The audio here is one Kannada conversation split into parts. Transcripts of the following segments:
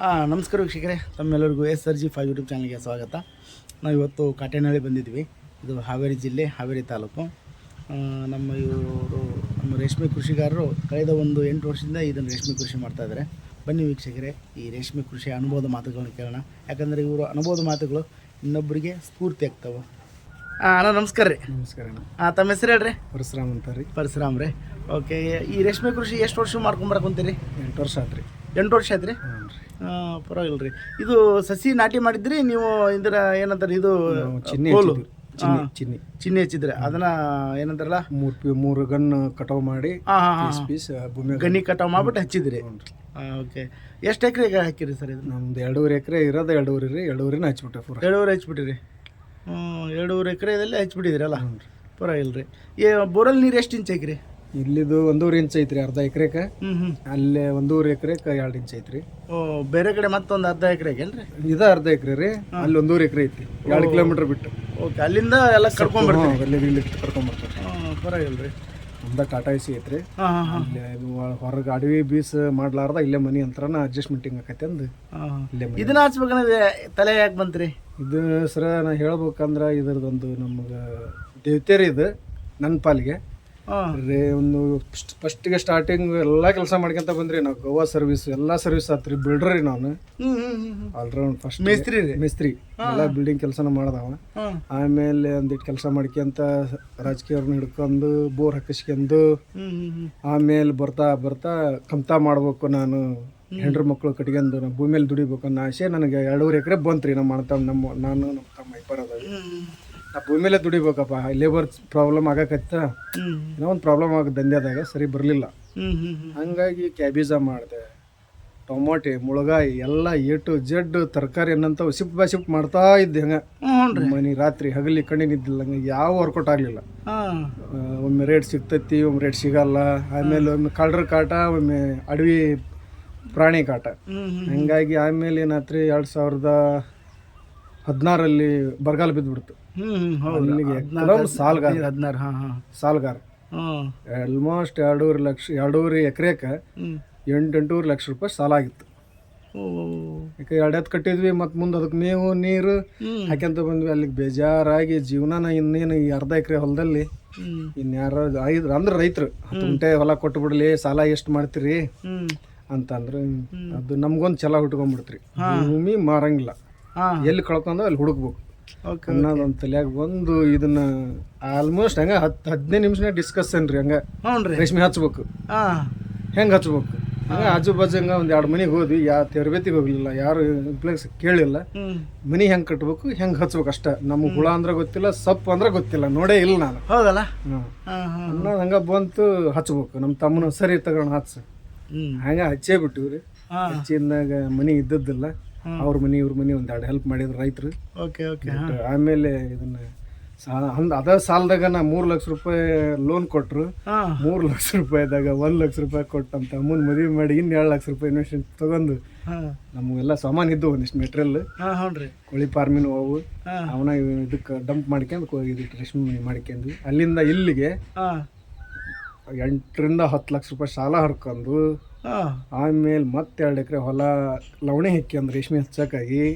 ಹಾಂ ನಮಸ್ಕಾರ ವೀಕ್ಷಕರೇ. ತಮ್ಮೆಲ್ಲರಿಗೂ S R G five YouTube ಚಾನಲ್ಗೆ ಸ್ವಾಗತ. ನಾವು ಇವತ್ತು ಕಾಟೇನಹಳ್ಳಿ ಬಂದಿದ್ವಿ ಇದು ಹಾವೇರಿ ಜಿಲ್ಲೆ ಹಾವೇರಿ ತಾಲೂಕು. ನಮ್ಮ ಇವರು ನಮ್ಮ ರೇಷ್ಮೆ ಕೃಷಿಗಾರರು ಕಳೆದ ಒಂದು ಎಂಟು ವರ್ಷದಿಂದ ಇದನ್ನು ರೇಷ್ಮೆ ಕೃಷಿ ಮಾಡ್ತಾ ಇದ್ದಾರೆ. ಬನ್ನಿ ವೀಕ್ಷಕರೇ ಈ ರೇಷ್ಮೆ ಕೃಷಿ ಅನುಭವದ ಮಾತುಗಳನ್ನು ಕೇಳೋಣ. ಯಾಕಂದರೆ ಇವರು ಅನುಭವದ ಮಾತುಗಳು ಇನ್ನೊಬ್ಬರಿಗೆ ಸ್ಫೂರ್ತಿ ಆಗ್ತವೆ. ಹಾಂ ಅಣ್ಣ ನಮಸ್ಕಾರ ರೀ. ನಮಸ್ಕಾರ ಅಣ್ಣ. ಹಾಂ ತಮ್ಮ ಹೆಸರು ಹೇಳ್ರಿ. ಪರಶುರಾಮ್ ಅಂತ ರೀ. ಪರಶುರಾಮ್ ರೀ. ಓಕೆ ಈ ರೇಷ್ಮೆ ಕೃಷಿ ಎಷ್ಟು ವರ್ಷ ಮಾಡ್ಕೊಂಬರಕೊಂತೀರಿ ಎಂಟು ವರ್ಷ ಆತ್ರಿ. ಎಂಟು ವರ್ಷ ಆಯ್ತು ರೀ ಪರವಾಗಿಲ್ಲ ರೀ ಇದು ಸಸಿ ನಾಟಿ ಮಾಡಿದ್ರಿ ನೀವು ಇದರ ಏನಂತಾರೆ ಇದು ಚಿನ್ನಿ ಕೋಲು? ಚಿನ್ನಿ ಚಿನ್ನಿ. ಚಿನ್ನಿ ಹಚ್ಚಿದ್ರೆ. ಅದನ್ನ ಏನಂತಾರಲ್ಲ? ಮೂರು ಪಿ ಮೂರು ಗನ್ ಕಟಾವ್ ಮಾಡಿ ಪೀಸ್ ಪೀಸ್ ಭೂಮಿ ಗಣ್ಣಿ ಕಟಾವ್ ಮಾಡ್ಬಿಟ್ಟು ಹಚ್ಚಿದ್ರಿ. ಓಕೆ. ಎಷ್ಟು ಎಕರೆ ಹಾಕಿರಿ ಸರ್ ಇದು? ನಮ್ದು ಎರಡೂವರೆ ಎಕರೆ ಇರೋದು ಎರಡೂವರೆ ರೀ ಎರಡೂವರೆನ ಹಚ್ಬಿಟ್ಟೆ ಪೂರ. ಎರಡೂವರೆ ಹಚ್ಬಿಟ್ಟಿರಿ. ಹ್ಞೂ ಎರಡೂವರೆ ಎಕರೆದಲ್ಲಿ ಹಚ್ಬಿಟ್ಟಿದ್ರಲ್ಲ ಹ್ಞೂ ರೀ. ಪರವಾಗಿಲ್ಲ ರೀ ಏ ಬೋರಲ್ಲಿ ನೀರು ಎಷ್ಟು ಇಂಚ್ ಹಾಕಿರಿ ಇಲ್ಲಿದು ಒಂದೂವರೆ ಇಂಚ್ ಐತ್ರಿ ಅರ್ಧ ಎಕರೆಕ. ಅಲ್ಲಿ ಒಂದೂವರೆ ಎಕರೆಕ ಎರಡು ಇಂಚ್ ಐತ್ರಿ. ಓ ಬೇರೆ ಕಡೆ ಮತ್ತೊಂದು ಅರ್ಧ ಎಕರೆ ಏನ್ರಿ? ಇದ ಅರ್ಧ ಎಕರೆ ರೀ. ಅಲ್ಲಿ ಒಂದೂವರೆ ಎಕರೆ ಐತಿ ಎರಡು ಕಿಲೋಮೀಟರ್ ಬಿಟ್ಟು. ಓಕೆ ಅಲ್ಲಿಂದ ಎಲ್ಲ ಕರ್ಕೊಂಡ್ಬರ್ತೀವಿ ಹ್ಞೂ, ಅಲ್ಲಿ ಇಲ್ಲಿ ಹಾಂ ಪರವಾಗಿಲ್ಲ ರೀ. ನಮ್ದ ಟಾಟಾ ಎಸಿ ಐತ್ರಿ. ಅಲ್ಲಿ ಇದು ಹೊರಗೆ ಅಡವಿ ಬೀಸ್ ಮಾಡ್ಲಾರ್ದ ಇಲ್ಲೇ ಮನಿ ಅಂತರನ ಅಡ್ಜಸ್ಟ್ಮೆಂಟಿಂಗ್ ಆಕೈತಿ ಅಂದು. ಹಾಂ ಇಲ್ಲೇ ಮನಿ. ಇದನ್ನ ಹಚ್ಬೇಕಂದ್ರೆ ತಲೆ ಯಾಕೆ ಬಂತ್ರಿ? ಇದು ಸರ ನಾ ಹೇಳ್ಬೇಕಂದ್ರ ಇದ್ರದೊಂದು ನಮ್ಗೆ ದೇವತೆ ರೀ ಇದು ನನ್ನ ಪಾಲಿಗೆ. ರೇ ಒಂದು ಫಸ್ಟಿಗೆ ಸ್ಟಾರ್ಟಿಂಗ್ ಎಲ್ಲ ಕೆಲಸ ಮಾಡ್ಕೊಂತ ಬಂದ್ರಿ ನಾವು. ಗೋವಾ ಸರ್ವಿಸ್ ಎಲ್ಲ ಸರ್ವಿಸ್ ಆತ್ರಿ. ಬಿಲ್ಡ್ರಿ ರೀ ನಾನು. ಆಲ್ರೌಂಡ್ ಫಸ್ಟ್ ಮೇಸ್ತ್ರಿ ರೀ? ಮೇಸ್ತ್ರಿ. ಎಲ್ಲ ಬಿಲ್ಡಿಂಗ್ ಕೆಲಸನ ಮಾಡ್ದವ. ಆಮೇಲೆ ಒಂದಿಟ್ಟು ಕೆಲಸ ಮಾಡ್ಕೊಂತ ರಾಜಕೀಯವ್ರನ್ನ ಹಿಡ್ಕೊಂಡು ಬೋರ್ ಹಾಕಿಸ್ಕೊಂಡು ಆಮೇಲೆ ಬರ್ತಾ ಬರ್ತಾ ಕಮ್ತಾ ಮಾಡ್ಬೇಕು ನಾನು. ಹೆಂಡ್ರ ಮಕ್ಕಳು ಕಟ್ಕೊಂಡು ನಮ್ಮ ಭೂಮಿಯಲ್ಲಿ ದುಡಿಬೇಕು ಅನ್ನೋ ಆಸೆ ನನಗೆ ಎರಡೂವರೆ ಎಕರೆ ಬಂತ್ರಿ ನಮ್ಮ ಅಣ್ಣ ತಮ್ಮ ನಮ್ಮ ನಾನು ನಮ್ಮ ತಮ್ಮ ಇಬ್ಬರದ ಭೂಮಿ ಮೇಲೆ ದುಡಿಬೇಕಪ್ಪ. Labour problem ಆಗಕತ್ತ. ಏನೋ ಒಂದು ಪ್ರಾಬ್ಲಮ್ ಆಗ ದಂಧೆದಾಗ ಸರಿ ಬರಲಿಲ್ಲ. ಹಂಗಾಗಿ ಕ್ಯಾಬೇಜ ಮಾಡಿದೆ. ಟೊಮೊಟೆ ಮುಳಗಾಯಿ ಎಲ್ಲ ಎ ಟು ಜೆಡ್ ತರಕಾರಿ ಅನ್ನಂತ ಶಿಫ್ಟ್ ಬೈ ಶಿಫ್ಟ್ ಮಾಡ್ತಾ ಇದ್ದೆ ಹಂಗ. ಮನಿ ರಾತ್ರಿ ಹಗಲಿ ಕಣ್ಣಿನಿದ್ದಿಲ್ಲ ಹಂಗ ಯಾವ ವರ್ಕೌಟ್ ಆಗಲಿಲ್ಲ. ಒಮ್ಮೆ ರೇಟ್ ಸಿಗ್ತೈತಿ ಒಮ್ಮೆ ರೇಟ್ ಸಿಗಲ್ಲ. ಆಮೇಲೆ ಒಮ್ಮೆ ಕಳ್ರ ಕಾಟ ಒಮ್ಮೆ ಅಡವಿ ಪ್ರಾಣಿ ಕಾಟ. ಹಂಗಾಗಿ ಆಮೇಲೆ ಏನಾತ್ರಿ ಎರಡು ಸಾವಿರದ ಹದಿನಾರಲ್ಲಿ ಬರಗಾಲ ಬಿದ್ದುಬಿಡ್ತು. ಅಲ್ಲಿಗೆ ಸಾಲ್ಗಾರ. ಹದಿನಾರು ಹಾಂ ಹಾಂ. ಸಾಲ್ಗಾರ. ಆಲ್ಮೋಸ್ಟ್ ಎರಡೂವರೆ ಲಕ್ಷ ಎರಡೂವರೆ ಎಕರೆಗೆ ಹ್ಞೂ ಎಂಟು ಎಂಟೂವರೆ ಲಕ್ಷ ರೂಪಾಯಿ ಸಾಲ ಆಗಿತ್ತು. ಯಾಕೆ ಎರಡು ಎತ್ತು ಕಟ್ಟಿದ್ವಿ ಮತ್ತು ಮುಂದೆ ಅದಕ್ಕೆ ಮೇವು ನೀರು. ಹಾಕ್ಯಂತ ಬಂದ್ವಿ ಅಲ್ಲಿಗೆ ಬೇಜಾರಾಗಿ ಜೀವನನ ಇನ್ನೇನು ಈ ಅರ್ಧ ಎಕರೆ ಹೊಲದಲ್ಲಿ ಇನ್ಯಾರ ಐದು ಅಂದ್ರೆ ರೈತರು ಹತ್ತು ಗುಂಟೆ ಹೊಲ ಕೊಟ್ಟು ಬಿಡ್ಲಿ ಸಾಲ ಎಷ್ಟು ಮಾಡ್ತೀರಿ? ಅಂತಂದ್ರೆ ಅದು ನಮ್ಗೊಂದು ಛಲ ಹುಟ್ಕೊಂಡ್ಬಿಡ್ತ್ರಿ. ಭೂಮಿ ಮಾರಂಗಿಲ್ಲ. ಎಲ್ಲಿ ಕಳ್ಕೊಂಡು ಅಲ್ಲಿ ಹುಡುಕ್ಬೇಕು. ಅನ್ನೋದೊಂದು ತಲೆಯಾಗ ಬಂದು ಇದನ್ನ ಆಲ್ಮೋಸ್ಟ್ ಹಂಗೆ ಹತ್ತು ಹದಿನೈದು ನಿಮಿಷನಾಗ ಡಿಸ್ಕಷನ್ ರೀ ಹಂಗೆ. ರೇಷ್ಮೆ ಹಚ್ಬೇಕು. ಹೆಂಗೆ ಹಚ್ಬೇಕು? ಹಂಗೆ ಆಜು ಬಾಜು ಹಂಗೆ ಒಂದು ಎರಡು ಮನೆಗೆ ಹೋದ್ವಿ ಯಾವ ತರಬೇತಿಗೆ ಹೋಗಲಿಲ್ಲ ಯಾರು ಇಂಪ್ಲೆಕ್ಸ್ ಕೇಳಿಲ್ಲ. ಮನಿ ಹೆಂಗೆ ಕಟ್ಬೇಕು ಹೆಂಗೆ ಹಚ್ಬೇಕು ಅಷ್ಟೇ. ನಮಗೆ ಹುಳ ಅಂದ್ರೆ ಗೊತ್ತಿಲ್ಲ ಸೊಪ್ಪು ಅಂದ್ರೆ ಗೊತ್ತಿಲ್ಲ ನೋಡೇ ಇಲ್ಲ ನಾನು. ಹೌದಲ್ಲ? ಅನ್ನೋದು ಹಂಗೆ ಬಂತು ಹಚ್ಬೇಕು. ನಮ್ಮ ತಮ್ಮನ ಸರಿ ತಗೊಂಡು ಹಚ್ಚ ಹಂಗೆ ಹಚ್ಚೇ ಬಿಟ್ಟಿವ್ರಿ. ರೀ ಮನಿ ಹಚ್ಚಿದಾಗ ಮನೆ ಇದ್ದದ್ದಿಲ್ಲ. ಅವ್ರ ಮನೆ ಇವ್ರ ಮನೆ ಒಂದು ಎರಡು ಹೆಲ್ಪ್ ಮಾಡಿದ್ರು ರೈತರು. ಓಕೆ ಓಕೆ ಆಮೇಲೆ ಇದನ್ನ ಸಾ ಅಂದ್ ಅದ ಸಾಲದಾಗ ನಾ ಮೂರು ಲಕ್ಷ ರೂಪಾಯಿ ಲೋನ್ ಕೊಟ್ರು. ಹಾಂ. ಮೂರು ಲಕ್ಷ ರೂಪಾಯಿದಾಗ ಒಂದು ಲಕ್ಷ ರೂಪಾಯಿ ಕೊಟ್ಟಂತ ಅಮ್ಮನ ಮದುವೆ ಮಾಡಿ ಇನ್ನ ಎರಡು ಲಕ್ಷ ರೂಪಾಯಿ ಇನ್ವೆಸ್ಟ್ಮೆಂಟ್ ತಗೊಂಡು. ಹಾಂ. ನಮಗೆಲ್ಲ ಸಾಮಾನು ಇದ್ದು ಒಂದಿಷ್ಟು ಮೆಟೀರಿಯಲ್ ಹಾಂ ಹ್ಞೂ ರೀ ಕೋಳಿ ಫಾರ್ಮಿನ ಹೋಗು ಹಾಂ. ಅವನ ಇದಕ್ಕೆ ಡಂಪ್ ಮಾಡ್ಕೊಂಡು ಕೊ- ಇದಕ್ಕೆ ರೇಷ್ಮೆ ಮಾಡ್ಕೊಂಡ್ವಿ ಅಲ್ಲಿಂದ ಇಲ್ಲಿಗೆ ಹಾಂ. ಎಂಟರಿಂದ ಹತ್ತು ಲಕ್ಷ ರೂಪಾಯಿ ಸಾಲ ಹರ್ಕೊಂಡು ಹಾಂ. ಆಮೇಲೆ ಮತ್ತೆ ಎರಡು ಎಕರೆ ಹೊಲ ಲವಣೆ ಅಂದ್ರೆ ರೇಷ್ಮೆ ಹಚ್ಚಕ್ಕಾಗಿ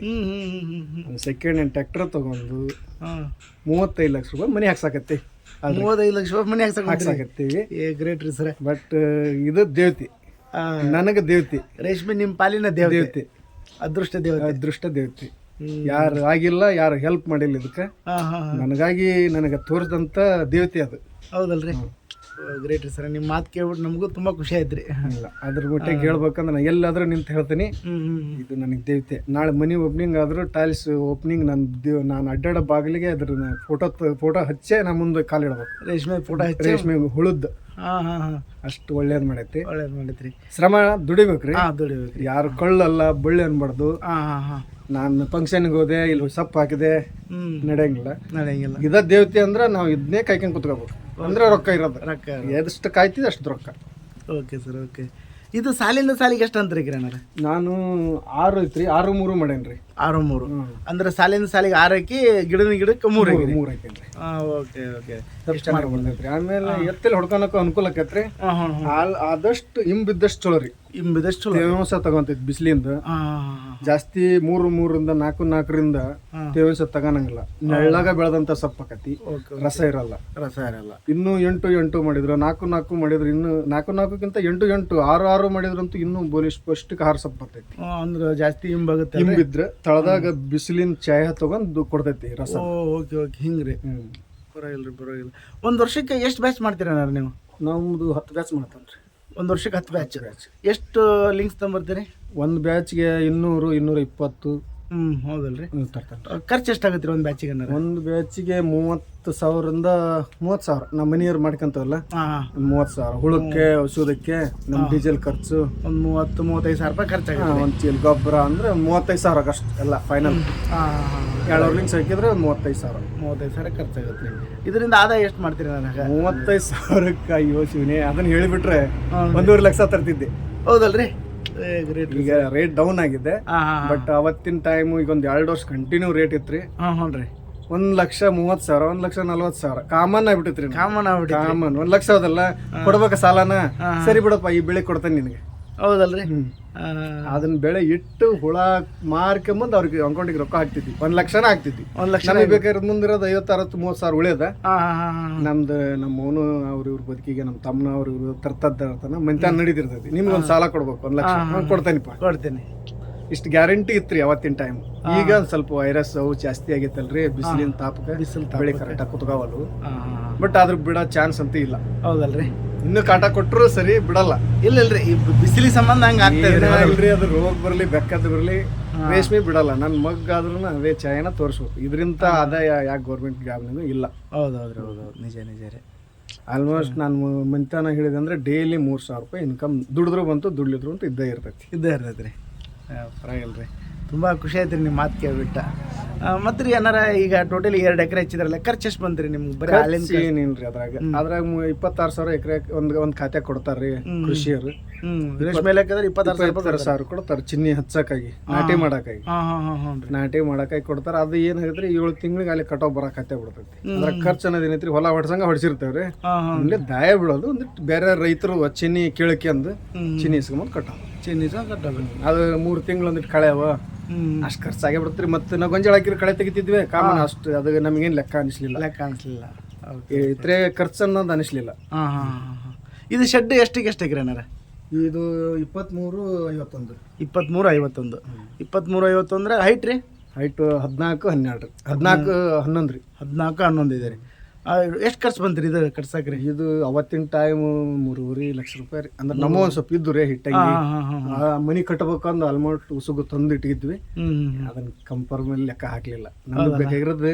ಸೆಕೆಂಡ್ ಹ್ಯಾಂಡ್ ಟ್ರ್ಯಾಕ್ಟರ್ ತಗೊಂಡು ಹಾಂ. ಮೂವತ್ತೈದು ಲಕ್ಷ ರೂಪಾಯಿ ಮನೆ ಹಾಕ್ಸಾಕತ್ತಿ. ಮೂವತ್ತೈದು ಲಕ್ಷ ರೂಪಾಯಿ ಮನೆ ಹಾಕ್ಸಾಕ ಹಾಕ್ಸಾಕತ್ತೀವಿ. ಏ ಗ್ರೇಟ್ ರೀ ಸರ್. ಬಟ್ ಇದು ದೇವತೆ. ನನಗೆ ದೇವತಿ. ರೇಷ್ಮೆ ನಿಮ್ಮ ಪಾಲಿನ ದೇವತೆ. ಅದೃಷ್ಟ ದೇವತೆ. ಅದೃಷ್ಟ ದೇವತಿ. ಯಾರು ಆಗಿಲ್ಲ ಯಾರು ಹೆಲ್ಪ್ ಮಾಡಿಲ್ಲ ಇದಕ್ಕೆ ನನಗಾಗಿ ನನಗೆ ತೋರಿಸಿದಂಥ ದೇವತೆ ಅದು. ಹೌದಲ್ರಿ. ಗ್ರೇಟ್ ರೀ ಸರ್. ನಿಮ್ಮ ಮಾತು ಕೇಳ್ಬಿಟ್ಟು ನಮಗೂ ತುಂಬ ಖುಷಿ ಆಯ್ತು ರೀ. ಇಲ್ಲ ಅದ್ರ ಮಟ್ಟಿಗೆ ಕೇಳ್ಬೇಕಂದ್ರೆ ನಾನು ಎಲ್ಲಾದರೂ ನಿಂತು ಹೇಳ್ತೀನಿ. ಇದು ನನಗೆ ದೇವತೆ ನಾಳೆ ಮನಿ ಓಪನಿಂಗ್ ಆದರೂ ಟೈಲ್ಸ್ ಓಪನಿಂಗ್ ನನ್ನ ದೇವ್ ನಾನು ಅಡ್ಡಾಡೋ ಬಾಗಿಲಿಗೆ ಅದ್ರ ಫೋಟೋ ಫೋಟೋ ಹಚ್ಚೆ ನಾ ಮುಂದೆ ಕಾಲಿಡ್ಬೇಕು ರೇಷ್ಮೆ ಫೋಟೋ ಹಚ್ಚಿ? ರೇಷ್ಮೆ ಹುಳುದ್ದು ಹಾಂ ಹಾಂ ಹಾಂ. ಅಷ್ಟು ಒಳ್ಳೇದು ಮಾಡೈತಿ. ಒಳ್ಳೇದು ಮಾಡಿದ್ರಿ ಶ್ರಮ ದುಡಿಬೇಕ್ರಿ ಹಾಂ ದುಡಿಬೇಕು ಯಾರು ಕಳ್ಳಲ್ಲ ಬಳ್ಳಿ ಅನ್ಬಾರ್ದು. ಹಾಂ ಹಾಂ ಹಾಂ. ನಾನು ಫಂಕ್ಷನ್ಗೆ ಹೋದೆ ಇಲ್ಲಿ ಸೊಪ್ಪು ಹಾಕಿದೆ ನಡೆಯಂಗಿಲ್ಲ. ನಡೆಯಂಗಿಲ್ಲ. ಇದ ದೇವತೆ ಅಂದ್ರೆ ನಾವು ಇದನ್ನೇ ಕಾಯ್ಕೊಂಡು ಕುತ್ಕೋಬೇಕು. ಅಂದ್ರೆ ರೊಕ್ಕ ಇರೋದು. ರೊಕ್ಕ ಎಷ್ಟು ಕಾಯ್ತಿದೆ ಅಷ್ಟು ರೊಕ್ಕ. Okay sir okay. ಇದು ಸಾಲಿಂದ ಸಾಲಿಗೆ ಎಷ್ಟು ಅಂತ ರೀ ಕಿರಣರ ನಾನು ಆರು ಐತ್ರಿ ಆರು ಮೂರು ಮಾಡೇನ್ರಿ. ಆರು ಮೂರು. ಅಂದ್ರೆ ಸಾಲಿನ ಸಾಲಿಗೆ ಆರಕ್ಕಿ ಗಿಡದ ಗಿಡಕ್ಕೆ ಮೂರು ಹಾಕಿರಿ ಮೂರು ಹಾಕೇನ್ರಿ ಓಕೆ ಓಕೆ. ಖರ್ಚು ಮಾಡಿ ಬಂದೈತ್ರಿ ಆಮೇಲೆ ಎತ್ತಲ್ಲಿ ಹೊಡ್ಕೊಳಕ್ಕೂ ಅನುಕೂಲ ಆಕೈತ್ರಿ. ಆದಷ್ಟು ಆದಷ್ಟು ಇಂಬಿದ್ದಷ್ಟು ಚಲೋ ರೀ. ಹಿಂ ಚಲೋ. ತೇವಾಂಶ ತಗೊಂತೈತಿ ಬಿಸಿಲಿಂದ. ಜಾಸ್ತಿ ಮೂರು ಮೂರಿಂದ ನಾಲ್ಕು ನಾಲ್ಕರಿಂದ. ತೇವಾಂಶ ತಗೋನಂಗಿಲ್ಲ ನೆಳ್ಳಾಗ ಬೆಳೆದಂತ ಸಪ್ಪ ಓಕೆ ರಸ ಇರಲ್ಲ. ರಸ ಇರಲ್ಲ. ಇನ್ನು ಎಂಟು ಎಂಟು ಮಾಡಿದ್ರು. ನಾಲ್ಕು ನಾಲ್ಕು ಮಾಡಿದ್ರು. ಇನ್ನು ನಾಲ್ಕು ನಾಲ್ಕಕ್ಕಿಂತ ಎಂಟು ಎಂಟು ಆರು ಆರು ಮಾಡಿದ್ರಂತೂ ಇನ್ನೂ ಬೋಲಿ ಪೌಷ್ಟಿಕ ಆರು ಸಪ್ಪ ಬರ್ತೈತಿ ಅಂದ್ರೆ ಜಾಸ್ತಿ ಇಂಬಾಗುತ್ತೆ ಹಿಂಬಿದ್ರೆ ತಳದಾಗ ಬಿಸಿಲಿನ ಚಾಯ ತಗೊಂಡು ಕೊಡ್ತೈತಿ ರಸ. Oh okay okay. ಹಿಂಗ್ರಿ. ಹ್ಮ್. ಪರವಾಗಿಲ್ಲ ಪರವಾಗಿಲ್ಲ. ಒಂದು ವರ್ಷಕ್ಕೆ ಎಷ್ಟು ಬ್ಯಾಚ್ ಮಾಡ್ತೀರ ನೀವು? ನಮ್ದು ಹತ್ತು ಬ್ಯಾಚ್ ಮಾಡ್ತಾನ್ರಿ. ಒಂದು ವರ್ಷಕ್ಕೆ ಹತ್ತು ಬ್ಯಾಚ್. ಬ್ಯಾಚ್. ಎಷ್ಟು ಲಿಂಕ್ಸ್ ತೊಗೊಂಬರ್ತೀರಿ ಒಂದು ಬ್ಯಾಚ್ಗೆ ಇನ್ನೂರು ಇನ್ನೂರ ಇಪ್ಪತ್ತು. ಹ್ಞೂ ಹೌದಲ್ರಿ. ಖರ್ಚು ಎಷ್ಟಾಗುತ್ತೆ ರೀ ಒಂದು ಬ್ಯಾಚಿಗೆ ಒಂದು ಬ್ಯಾಚಿಗೆ ಮೂವತ್ತು ಸಾವಿರದಿಂದ ಮೂವತ್ತು ಸಾವಿರ. ನಮ್ಮ ಮನೆಯವ್ರು ಮಾಡ್ಕೊಂತವಲ್ಲ ಹಾಂ ಮೂವತ್ತು ಸಾವಿರ. ಹುಳಕ್ಕೆ ಔಷಧಕ್ಕೆ ನಮ್ಮ ಡೀಸೆಲ್ ಖರ್ಚು. ಒಂದು ಮೂವತ್ತು ಮೂವತ್ತೈದು ಸಾವಿರ ರೂಪಾಯಿ ಖರ್ಚಾಗುತ್ತೆ ಒಂದು ಚೀಲ ಗೊಬ್ಬರ ಅಂದ್ರೆ ಮೂವತ್ತೈದು ಸಾವಿರ ಅಷ್ಟು ಎಲ್ಲ ಫೈನಲ್ ಲಿಂಕ್ಸ್ ಹಾಕಿದ್ರೆ ಮೂವತ್ತೈದು ಸಾವಿರ. ಮೂವತ್ತೈದು ಸಾವಿರ ಖರ್ಚಾಗುತ್ತೆ ಇದರಿಂದ ಆದಾಯ ಎಷ್ಟು ಮಾಡ್ತೀರಿ ನನಗೆ ಮೂವತ್ತೈದು ಸಾವಿರಕ್ಕೆ ಅಯ್ಯೋ ಶಿವನೇ ಅದನ್ನ ಹೇಳಿಬಿಟ್ರೆ. ಒಂದೂವರೆ ಲಕ್ಷ ತರ್ತಿದ್ದೆ. ಹೌದಲ್ರಿ. ಈಗ ರೇಟ್ ಡೌನ್ ಆಗಿದೆ. ಬಟ್ ಅವತ್ತಿನ ಟೈಮ್ ಈಗ ಒಂದ್ ಎರಡು ವರ್ಷ ಕಂಟಿನ್ಯೂ ರೇಟ್ ಇತ್ರಿ. ಹಾಂ ಹ್ಞೂ ರೀ ಒಂದ್ ಲಕ್ಷ ಮೂವತ್ ಸಾವಿರ ಒಂದ್ ಲಕ್ಷ ನಲ್ವತ್ ಸಾವಿರ. ಕಾಮನ್ ಆಗ್ಬಿಟ್ಟಿತ್ರಿ ಕಾಮನ್ ಆಗ್ಬಿಟ್ಟು ಕಾಮನ್ ಒಂದ್ ಲಕ್ಷ ಹೌದಲ್ಲ? ಕೊಡ್ಬೇಕ ಸಾಲನ? ಸರಿ ಬಿಡಪ್ಪ ಈ ಬೆಳೆ ಕೊಡ್ತೇನೆ ನಿನಗೆ. ಹೌದಲ್ರಿ? ಅದನ್ನ ಬೆಳೆ ಇಟ್ಟು ಹುಳ ಮಾರ್ಕೊಂಬಂದು ಅವ್ರಿಗೆ ಅಕೌಂಟಿಗೆ ರೊಕ್ಕ ಹಾಕ್ತಿದ್ವಿ. ಒಂದ್ ಲಕ್ಷನ ಹಾಕ್ತಿದ್ವಿ. ಒಂದ್ ಲಕ್ಷ ನಮಗೆ ಬೇಕಾದ್ರೆ ಮುಂದಿರೋದು ಐವತ್ತು ಅರವತ್ತು ಮೂವತ್ತು ಸಾವಿರ ಉಳಿಯದ. ನಮ್ದು ನಮ್ಮ ಅವನು ಅವ್ರ ಇವ್ರ ಬದುಕಿಗೆ ನಮ್ಮ ತಮ್ಮನ ಅವ್ರ ಇವ್ರು ತರ್ತದ ಮಂತಾನ ನಡೀತಿರ್ತೈತಿ. ನಿಮ್ಗೆ ಒಂದು ಸಾಲ ಕೊಡ್ಬೇಕು ಒಂದ್ ಲಕ್ಷ. ನಾನು ಕೊಡ್ತೇನೆ ಕೊಡ್ತೀನಿ. ಇಷ್ಟು ಗ್ಯಾರಂಟಿ ಇತ್ರಿ ಅವತ್ತಿನ ಟೈಮ್ ಈಗ ಒಂದ್ ಸ್ವಲ್ಪ ವೈರಸ್ ಅವು ಜಾಸ್ತಿ ಆಗೈತಲ್ರಿ ಬಿಸಿಲಿನ ತಾಪಕ ಬಿಸಿಲು ಬೆಳೆ ಕರೆಕ್ಟಾಗಿ ಕುತ್ಕೋವಲ್ವು ಬಟ್ ಅದ್ರ ಬಿಡೋ ಚಾನ್ಸ್ ಅಂತೂ ಇಲ್ಲ. ಹೌದಲ್ರಿ. ಇನ್ನು ಕಾಟ ಕೊಟ್ಟರು ಸರಿ ಬಿಡಲ್ಲ. ಇಲ್ಲ ಇಲ್ರಿ ಈ ಬಿಸಿಲಿ ಸಂಬಂಧ ಹಂಗೆ ಆಗ್ತದೆ ಇಲ್ರಿ ಅದು ರೋಗ ಬರಲಿ ಬೆಕ್ಕದ್ ಬರಲಿ ರೇಷ್ಮೆ ಬಿಡಲ್ಲ. ನನ್ನ ಮಗ್ ಆದ್ರೂ ಅದೇ ಛಾಯನ ತೋರಿಸ್ಬೇಕು ಇದರಿಂದ ಆದಾಯ ಯಾಕೆ ಗೌರ್ಮೆಂಟ್ ಜಾಬ್ನೂ ಇಲ್ಲ. ಹೌದು ಹೌದು ಹೌದು ಹೌದು ನಿಜ ನಿಜ ರೀ. ಆಲ್ಮೋಸ್ಟ್ ನಾನು ಮಂತಾನ ಹೇಳಿದೆ ಅಂದ್ರೆ ಡೈಲಿ ಮೂರು ಸಾವಿರ ರೂಪಾಯಿ ಇನ್ಕಮ್ ದುಡಿದ್ರು ಬಂತು ದುಡ್ಲಿದ್ರು ಅಂತ ಇದ್ದೇ ಇರ್ತೈತಿ. ಇದ್ದೇ ಇರ್ತೈತಿ ರೀ ಪರವಾಗಿಲ್ಲ ರೀ ತುಂಬ ಖುಷಿ ಆಯ್ತು ರೀ ನಿಮ್ಮ ಮಾತು ಕೇಳ್ಬಿಟ್ಟ. ಮತ್ತೆ ರೀ ಏನಾರ ಈಗ ಟೋಟಲಿ ಎರಡು ಎಕರೆ ಹಚ್ಚಿದ್ರಲ್ಲ ಖರ್ಚು ಎಷ್ಟು ಬಂತು ರೀ ನಿಮ್ಗೆ ಬರೀ ಖರ್ಚು ಏನಿಲ್ರಿ ಅದ್ರಾಗ. ಅದ್ರಾಗ ಇಪ್ಪತ್ತಾರು ಸಾವಿರ ಎಕರೆ ಒಂದ್ ಒಂದ್ ಖಾತೆ ಕೊಡ್ತಾರ್ರಿ ಕೃಷಿಯರು ರೇಷ್ಮೆ ಲೆಕ್ಕದ್ರೆ ಇಪ್ಪತ್ತಾರು ಸಾವಿರ ಇಪ್ಪತ್ತಾರು ಸಾವಿರ ಕೊಡ್ತಾರೆ ಚಿನ್ನಿ ಹಚ್ಚಕ್ಕಾಗಿ ನಾಟಿ ಮಾಡಕ್ಕಾಗಿ. ನಾಟಿ ಮಾಡಕ್ಕಾಗಿ ಕೊಡ್ತಾರ ಅದು ಏನಾಗೈತ್ರಿ ಏಳು ತಿಂಗಳಿಗೆ ಅಲ್ಲಿ ಕಟಾವ್ ಬರಕ್ ಖಾತೆ ಬಿಡ್ತೈತಿ. ಅದ್ರ ಖರ್ಚು ಅನ್ನೋದು ಏನೈತ್ರಿ ಹೊಲ ಹೊಡ್ಸಂಗ ಹೊಡ್ಸಿರ್ತೇವ್ರಿ. ಇಲ್ಲಿ ದಾಯ ಬಿಡೋದು ಒಂದಿಟ್ಟು ಬೇರೆ ರೈತರು ಚಿನ್ನಿ ಕೇಳಕ್ಯಂದು ಅಂದು ಚಿನ್ನಿ ಇಸ್ಕೊಂಬಂದು ಕಟ್ಟಾವ ಚಿನ್ನಿ ಸಹ ಕಟ್ಟ ಅದು ಮೂರು ತಿಂಗಳು ಒಂದಿಟ್ಟು ಕಳೆಯವ. ಅಷ್ಟು ಖರ್ಚಾಗೆ ಬಿಡ್ತೀರಿ ಮತ್ತೆ ನಾವು ಗೊಂಜಾಳ ಹಾಕಿದ್ರೆ ಕಳೆ ತೆಗಿತಿದ್ವಿ. ಕಾಮನ್ ಅಷ್ಟು ಅದು ನಮಗೇನು ಲೆಕ್ಕ ಅನಿಸ್ಲಿಲ್ಲ. ಲೆಕ್ಕ ಅನಿಸ್ಲಿಲ್ಲ. ಇತರೆ ಖರ್ಚು ಅನ್ನೋದು ಅನಿಸ್ಲಿಲ್ಲ. ಇದು ಶೆಡ್ ಎಷ್ಟಿಗೆ ಎಷ್ಟು ಎಕರೆ ಏನಾರ ಇದು ಇಪ್ಪತ್ತ್ಮೂರು ಐವತ್ತೊಂದು. ಇಪ್ಪತ್ತ್ಮೂರು ಐವತ್ತೊಂದು. ಇಪ್ಪತ್ತ್ಮೂರು ಐವತ್ತೊಂದ್ರೆ ಹೈಟ್ ರೀ? ಹೈಟು ಹದಿನಾಲ್ಕು ಹನ್ನೆರಡು. ರೀ ಹದಿನಾಲ್ಕು ಹನ್ನೊಂದು ರೀ. ಹದಿನಾಲ್ಕು ಹನ್ನೊಂದು ಇದೆ ರೀ. ಎಷ್ಟು ಖರ್ಚು ಬಂತು ರೀ ಇದು ಕಟ್ಸಕ್ಕೆ ರೀ ಇದು ಅವತ್ತಿನ ಟೈಮ್ ಮೂರುವರೆ ಲಕ್ಷ ರೂಪಾಯಿ ರೀ. ಅಂದ್ರೆ ನಮ್ಮ ಒಂದು ಸ್ವಲ್ಪ ಇದ್ದು ರೀ ಹಿಟ್ಟಾಗಿ ಆ ಮನಿ ಕಟ್ಟಬೇಕಂದು ಆಲ್ಮೋಸ್ಟ್ ಉಸುಗು ತಂದು ಇಟ್ಟಿದ್ವಿ. ಅದನ್ನ ಕಂಪೇರ್ ಮೇಲೆ ಲೆಕ್ಕ ಹಾಕ್ಲಿಲ್ಲ. ನಮ್ಗೆ ಬೇಕಾಗಿರೋದು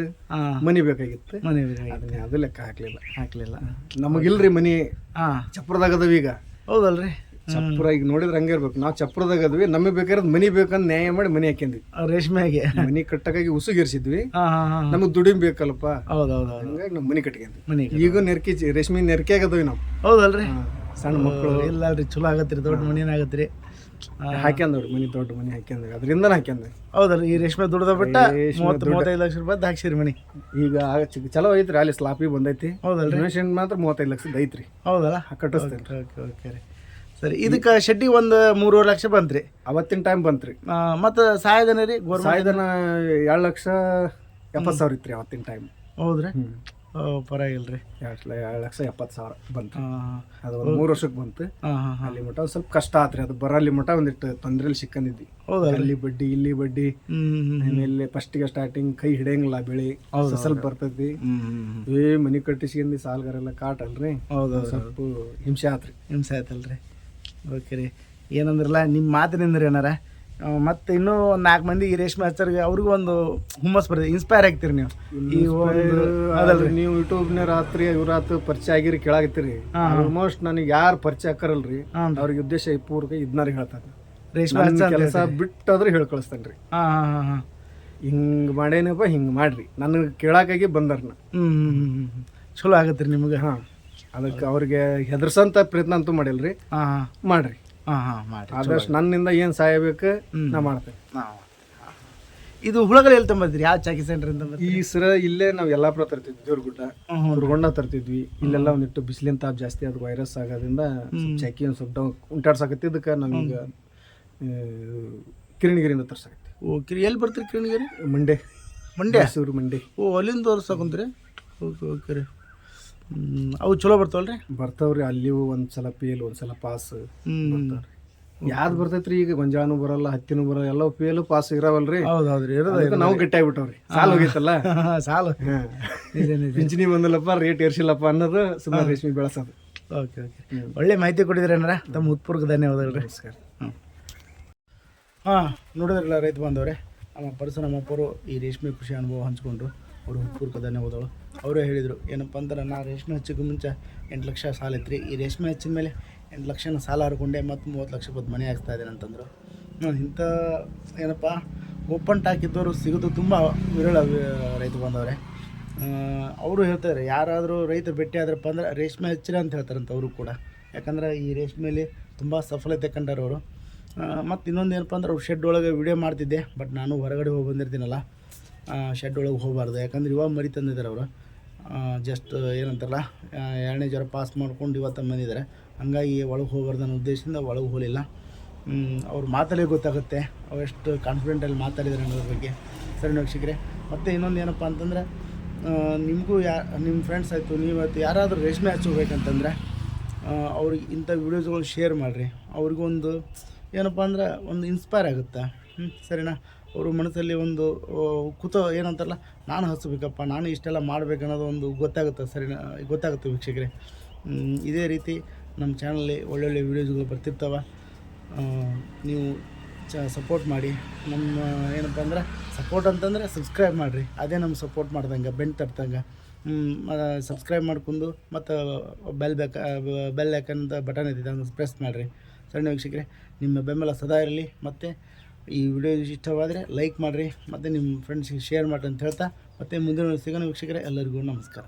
ಮನಿ ಬೇಕಾಗಿತ್ತು. ಮನಿ ಬೇಕಾಗಿತ್ತು. ಅದು ಲೆಕ್ಕ ಹಾಕ್ಲಿಲ್ಲ. ಹಾಕ್ಲಿಲ್ಲ. ನಮಗಿಲ್ರಿ ಮನಿ ಚಪ್ರದಾಗ ಅದಾವ ಈಗ. ಹೌದಲ್ರಿ? ಚಪ್ರ ಈಗ ನೋಡಿದ್ರೆ ಹಂಗೆ ಇರ್ಬೇಕು. ನಾವು ಚಪ್ರದಾಗ ಅದ್ವಿ ನಮಗೆ ಬೇಕಾದ್ರೆ ಮನಿ ಬೇಕಂತ ನ್ಯಾಯ ಮಾಡಿ ಮನಿ ಹಾಕಿದ್ವಿ ರೇಷ್ಮೆಗೆ ಮನಿ ಕಟ್ಟಕಾಗಿ ಉಸುಗಿರ್ಸಿದ್ವಿ. ನಮಗೆ ದುಡಿಮ್ ಬೇಕಲ್ಲಪ್ಪ. ಹೌದು ಹೌದು ಹೌದು ಹಂಗಾಗಿ ನಾವು ಮನಿ ಕಟ್ಕೊಂಡ್ವಿ ಮನಿ ಈಗ ನೆರಕಿ ರೇಷ್ಮೆ ನೆರ್ಕೆ ಆಗದವಿ ನಾವು. ಹೌದಲ್ರಿ? ಸಣ್ಣ ಮಕ್ಕಳು ಇಲ್ಲ ಅಲ್ರಿ ಚಲೋ ಆಗತ್ರಿ ದೊಡ್ಡ ಮನಿ ಆಗತ್ರಿ. ಹಾಕ್ಯಂದವ್ರಿ ಮನಿ ದೊಡ್ಡ ಮನಿ ಹಾಕ್ಯಂದ್ರಿ. ಅದರಿಂದ ಹಾಕ್ಯಂದ್ರಿ ಹೌದಲ್ರಿ ಈ ರೇಷ್ಮೆ ದುಡ್ದ ಬಿಟ್ಟ ಮೂವತ್ತು ಮೂವತ್ತೈದು ಲಕ್ಷ ರೂಪಾಯಿ ಹಾಕ್ಸಿರಿ ಮನಿ. ಈಗ ಚಲೋ ಐತ್ರಿ ಅಲ್ಲಿ ಸ್ಲಾಪಿ ಬಂದೈತಿ. ಹೌದಲ್ರಿ? ರೇಷ್ಮೆ ಮಾತ್ರ ಮೂವತ್ತೈದು ಲಕ್ಷದ ಐತ್ರಿ. ಹೌದಲ್ಲ? ಕಟ್ಟಿಸ್ತೇನೆ ಓಕೆ ಓಕೆ ರೀ. ಸರಿ ಇದಕ್ಕೆ ಶೆಡ್ಡಿ ಒಂದು ಮೂರುವರೆ ಲಕ್ಷ ಬಂತ್ರಿ. ಅವತ್ತಿನ ಟೈಮ್ ಬಂತ್ರಿ. ಮತ್ತು ಸಹಾಯಧನ ರೀ ಗೋರ್ ಸಹಾಯಧನ ಎರಡು ಲಕ್ಷ ಎಪ್ಪತ್ತು ಸಾವಿರ ಇತ್ತು ರೀ ಅವತ್ತಿನ ಟೈಮ್ ಹೌದ್ರಿ? ಪರವಾಗಿಲ್ಲ ರೀ ಎರಡು ಎರಡು ಲಕ್ಷ ಎಪ್ಪತ್ತು ಸಾವಿರ ಬಂತು ಅದು ಒಂದು ಮೂರು ವರ್ಷಕ್ಕೆ ಬಂತು. ಹಾಂ ಹಾಂ ಹಾಂ. ಅಲ್ಲಿ ಮಟ ಒಂದು ಸ್ವಲ್ಪ ಕಷ್ಟ ಆತ್ರಿ ಅದು ಬರಲ್ಲಿ ಮಟ ಒಂದಿಟ್ಟು ತೊಂದ್ರೆಲಿ ಸಿಕ್ಕಂದಿದ್ವಿ. ಹೌದು ಅಲ್ಲಿ ಬಡ್ಡಿ ಇಲ್ಲಿ ಬಡ್ಡಿ. ಆಮೇಲೆ ಫಸ್ಟಿಗೆ ಸ್ಟಾರ್ಟಿಂಗ್ ಕೈ ಹಿಡಿಯಂಗಿಲ್ಲ ಬೆಳಿ ಸ್ವಲ್ಪ ಬರ್ತೈತಿ. ಏ ಮನಿ ಕಟ್ಟಿಸ್ಕೊಂಡಿ ಸಾಲ್ಗಾರೆಲ್ಲ ಕಾಟಲ್ರಿ. ಹೌದು ಸ್ವಲ್ಪ ಹಿಂಸೆ ಆತ್ರಿ. ಹಿಂಸೆ ಆಯ್ತಲ್ರಿ ಓಕೆ ರೀ. ಏನಂದ್ರಲ್ಲ ನಿಮ್ಮ ಮಾತಿನಿಂದ ರೀ ಏನಾರ ಮತ್ತು ಇನ್ನೂ ಒಂದು ನಾಲ್ಕು ಮಂದಿ ರೇಷ್ಮೆ ಹಚ್ಚರ್ಗೆ ಅವ್ರಿಗೂ ಒಂದು ಹುಮ್ಮಸ್ ಬರ್ತದೆ. ಇನ್ಸ್ಪೈರ್ ಆಗ್ತೀರಿ ನೀವು. ಈ ಅದಲ್ರಿ. ನೀವು ಯೂಟ್ಯೂಬ್ನ ರಾತ್ರಿ ಇವ್ರಾತ್ ಪರಿಚಯ ಆಗಿರಿ ಕೇಳಾಗತ್ತೀರಿ ಆಲ್ಮೋಸ್ಟ್ ನನಗೆ ಯಾರು ಪರಿಚಯ ಆಕರಲ್ರಿ ಹಾಂ. ಅವ್ರಿಗೆ ಉದ್ದೇಶ ಈ ಪೂರ್ವಕ ಹೇಳ್ತಾರೆ ರೇಷ್ಮೆ ಹಚ್ಚ ಕೆಲಸ ಬಿಟ್ಟಾದ್ರೂ ಹೇಳಿ ಕಳಿಸ್ತಾನೆ ರೀ ಹಾಂ ಹಾಂ ಹಾಂ ಹಾಂ. ಹಿಂಗೆ ಮಾಡೇನಪ್ಪ ಹಿಂಗೆ ಮಾಡ್ರಿ. ನನಗೆ ಕೇಳಾಕಾಗಿ ಬಂದಾರ ಚಲೋ ಆಗತ್ತೆ ರೀ ನಿಮಗೆ. ಹಾಂ. ಅದಕ್ಕೆ ಅವ್ರಿಗೆ ಹೆದರ್ಸಂತ ಪ್ರಯತ್ನ ಅಂತೂ ಮಾಡಿಲ್ರಿ. ಹಾಂ ಹಾಂ. ಮಾಡ್ರಿ. ಹಾಂ ಹಾಂ ಮಾಡಿ ಆದಷ್ಟು ನನ್ನಿಂದ ಏನು ಸಹಾಯ ಬೇಕು ನಾ ಮಾಡ್ತೇನೆ. ಇದು ಹುಳಗಳು ಎಲ್ಲಿ ತಂಬಿದ್ರಿ? ಯಾವ ಚಾಕಿ ಸೆಂಟರ್ ಅಂತ ಈ ಸರ ಇಲ್ಲೇ ನಾವು ಪ್ರ ತರ್ತಿದ್ವಿ ದೇವ್ರಗುಡ್ಡ. ಹುರ್ಗೊಂಡ ತರ್ತಿದ್ವಿ. ಇಲ್ಲೆಲ್ಲ ಒಂದಿಟ್ಟು ಬಿಸಿಲಿನ ತಾಪ ಜಾಸ್ತಿ ಅದು ವೈರಸ್ ಆಗೋದ್ರಿಂದ ಚಾಕಿ ಒಂದು ಸ್ವಲ್ಪ ಡೌನ್ ಉಂಟಾಡ್ಸಾಕತ್ತಿದ್ದಕ್ಕೆ ನಮಗೆ ಕಿರಣಿಗಿರಿಂದ ತರ್ಸಕತ್ತಿ. ಓ ಕಿರಿ ಎಲ್ಲಿ ಬರ್ತೀರಿ ಕಿರಣಿಗಿರಿ? ಮಂಡೆ ಮಂಡ್ಯ? ಮೈಸೂರು ಮಂಡೆ ಓ ಅಲ್ಲಿಂದ ತೋರ್ಸಕೊಂತೀರಿ ಓಕೆ ಓಕೆ ರೀ ಅವು ಚಲೋ ಬರ್ತಾವಲ್ರಿ? ಬರ್ತಾವ್ರಿ ಅಲ್ಲಿ ಒಂದು ಸಲ ಪೇಲ್ ಒಂದು ಸಲ ಪಾಸ್ ಹ್ಞೂ ಯಾವ್ದು ಬರ್ತೈತ್ರಿ ಈಗ? ಗೊಂಜಾನು ಬರಲ್ಲ ಹತ್ತಿನೂ ಬರಲ್ಲ ಎಲ್ಲ ಪೇಲು ಪಾಸ್ ಇರಾವಲ್ರಿ? ಹೌದು ನಾವು ಗಟ್ಟಿ ಆಗ್ಬಿಟ್ಟವ್ರಿ. ಸಾಲ ಹೋಗೈತಲ್ಲ? ಸಾಲು. ಪಿಂಚಣಿ ಬಂದಿಲ್ಲಪ್ಪ ರೇಟ್ ಏರ್ಸಿಲ್ಲಪ್ಪ ಅನ್ನೋದು ಸುಮಾರು ರೇಷ್ಮೆ ಬೆಳೆಸೋದು. Okay okay. ಒಳ್ಳೆ ಮಾಹಿತಿ ಕೊಟ್ಟಿದ್ರಿ ಅಣ್ಣ. ತಮ್ಮ ಉತ್ಪೂರ್ವಕ ಧನ್ಯವಾದಗಳು. ನಮಸ್ಕಾರ. ಹಾಂ ನೋಡಿದ್ರಲ್ಲ ರೈತ ಬಾಂಧವ್ರೆ ನಮ್ಮ ಪರಸು ನಮ್ಮ ಅಪ್ಪರು ಈ ರೇಷ್ಮೆ ಕೃಷಿ ಅನುಭವ ಹಂಚ್ಕೊಂಡ್ರು ಅವರು ಹೃತ್ಪೂರ್ವಕ ಧನ್ಯವಾದಗಳು ಅವರೇ ಹೇಳಿದರು, ಏನಪ್ಪ ಅಂದ್ರೆ ನಾ ರೇಷ್ಮೆ ಹಚ್ಚೋಕ್ಕೂ ಮುಂಚೆ ಎಂಟು ಲಕ್ಷ ಸಾಲ ಇತ್ತು ಈ ರೇಷ್ಮೆ ಹಚ್ಚಿದ ಮೇಲೆ ಎಂಟು ಲಕ್ಷನ ಸಾಲ ಹರ್ಕೊಂಡೆ, ಮತ್ತು ಮೂವತ್ತು ಲಕ್ಷ ಬದ್ದು ಮನೆ ಹಾಕ್ತಾ ಇದ್ದೇನೆ ಅಂತಂದರು. ನಾನು ಇಂಥ ಏನಪ್ಪ, ಓಪನ್ ಟ್ಯಾಕ್ ಇದ್ದವರು ಸಿಗೋದು ತುಂಬ ವಿರಳ ರೈತ ಬಂದವ್ರೆ. ಅವರು ಹೇಳ್ತಾರೆ, ಯಾರಾದರೂ ರೈತ ಭೇಟಿ ಆದ್ರಪ್ಪ ಅಂದ್ರೆ ರೇಷ್ಮೆ ಹಚ್ಚಿರ ಅಂತ ಹೇಳ್ತಾರಂತ ಅವರು ಕೂಡ. ಯಾಕಂದ್ರೆ ಈ ರೇಷ್ಮೆಯಲ್ಲಿ ತುಂಬ ಸಫಲತೆ ಕಂಡರು ಅವರು. ಮತ್ತು ಇನ್ನೊಂದು ಏನಪ್ಪ ಅಂದ್ರೆ, ಅವ್ರು ಶೆಡ್ ಒಳಗೆ ವಿಡಿಯೋ ಮಾಡ್ತಿದ್ದೆ ಬಟ್ ನಾನು ಹೊರಗಡೆ ಹೋಗಿ ಬಂದಿರ್ತೀನಲ್ಲ. ಶೆಡ್ ಒಳಗೆ ಹೋಗಬಾರ್ದು. ಯಾಕಂದ್ರೆ ಇವಾಗ ಮರಿ ತಂದಿದ್ದಾರೆ ಅವರು. ಜಸ್ಟ್ ಏನಂತಾರಲ್ಲ ಎರಡನೇ ಜ್ವರ ಪಾಸ್ ಮಾಡ್ಕೊಂಡು ಇವತ್ತು ಬಂದಿದ್ದಾರೆ ಹಂಗಾಗಿ ಒಳಗೆ ಹೋಗಬಾರ್ದು ಅನ್ನೋ ಉದ್ದೇಶದಿಂದ ಒಳಗೆ ಹೋಗಲಿಲ್ಲ. ಅವ್ರು ಮಾತಲ್ಲೇ ಗೊತ್ತಾಗುತ್ತೆ. ಅವೆಷ್ಟು ಕಾನ್ಫಿಡೆಂಟಲ್ಲಿ ಮಾತಾಡಿದ್ದಾರೆ ಅನ್ನೋದ್ರ ಬಗ್ಗೆ. ಸರಿ ವೀಕ್ಷಕರೆ, ಮತ್ತು ಇನ್ನೊಂದು ಏನಪ್ಪ ಅಂತಂದ್ರೆ ನಿಮಗೂ ಯಾ ನಿಮ್ಮ ಫ್ರೆಂಡ್ಸ್ ಆಯಿತು ನೀವತ್ತು ಯಾರಾದರೂ ರೇಷ್ಮೆ ಹಚ್ಚೋಬೇಕಂತಂದ್ರೆ ಅವ್ರಿಗೆ ಇಂಥ ವೀಡಿಯೋಸ್ಗಳು ಶೇರ್ ಮಾಡಿರಿ. ಅವ್ರಿಗೊಂದು ಏನಪ್ಪ ಅಂದ್ರೆ, ಒಂದು ಇನ್ಸ್ಪೈರ್ ಆಗುತ್ತೆ. ಹ್ಞೂ ಸರಿನಾ? ಅವ್ರ ಮನಸ್ಸಲ್ಲಿ ಒಂದು ಕುತ ಏನಂತಾರಲ್ಲ ನಾನು ಹಸಬೇಕಪ್ಪ, ನಾನು ಇಷ್ಟೆಲ್ಲ ಮಾಡಬೇಕನ್ನೋದು ಒಂದು ಗೊತ್ತಾಗುತ್ತೆ ಸರಿ ಗೊತ್ತಾಗುತ್ತೆ ವೀಕ್ಷಕರೇ. ಇದೇ ರೀತಿ ನಮ್ಮ ಚಾನಲಲ್ಲಿ ಒಳ್ಳೊಳ್ಳೆ ವೀಡಿಯೋಸ್ಗಳು ಬರ್ತಿರ್ತಾವೆ. ನೀವು ಚ ಸಪೋರ್ಟ್ ಮಾಡಿ. ನಮ್ಮ, ಏನಪ್ಪ ಅಂದ್ರೆ ಸಪೋರ್ಟ್ ಅಂತಂದರೆ ಸಬ್ಸ್ಕ್ರೈಬ್ ಮಾಡಿರಿ. ಅದೇ ನಮ್ಮ ಸಪೋರ್ಟ್ ಮಾಡ್ದಂಗೆ, ಬೆಂಡ್ ತಟ್ಟಂಗೆ ಸಬ್ಸ್ಕ್ರೈಬ್ ಮಾಡ್ಕೊಂಡು ಮತ್ತು ಬೆಲ್ ಬೇಕ ಬೆಲ್ ಯಾಕಂತ ಬಟನ್ ಇದ್ದಿದೆ ಅದನ್ನು ಪ್ರೆಸ್ ಮಾಡಿರಿ. ಸಣ್ಣ ವೀಕ್ಷಕರೇ? ನಿಮ್ಮ ಬೆಂಬಲ ಸದಾ ಇರಲಿ. ಮತ್ತು ಈ ವಿಡಿಯೋ ಇಷ್ಟವಾದರೆ ಲೈಕ್ ಮಾಡಿರಿ, ಮತ್ತು ನಿಮ್ಮ ಫ್ರೆಂಡ್ಸಿಗೆ ಶೇರ್ ಮಾಡಿರಿ ಅಂತ ಹೇಳ್ತಾ, ಮತ್ತೆ ಮುಂದಿನ ಸಿಗೋಣ ವೀಕ್ಷಕರೇ, ಎಲ್ಲರಿಗೂ ನಮಸ್ಕಾರ.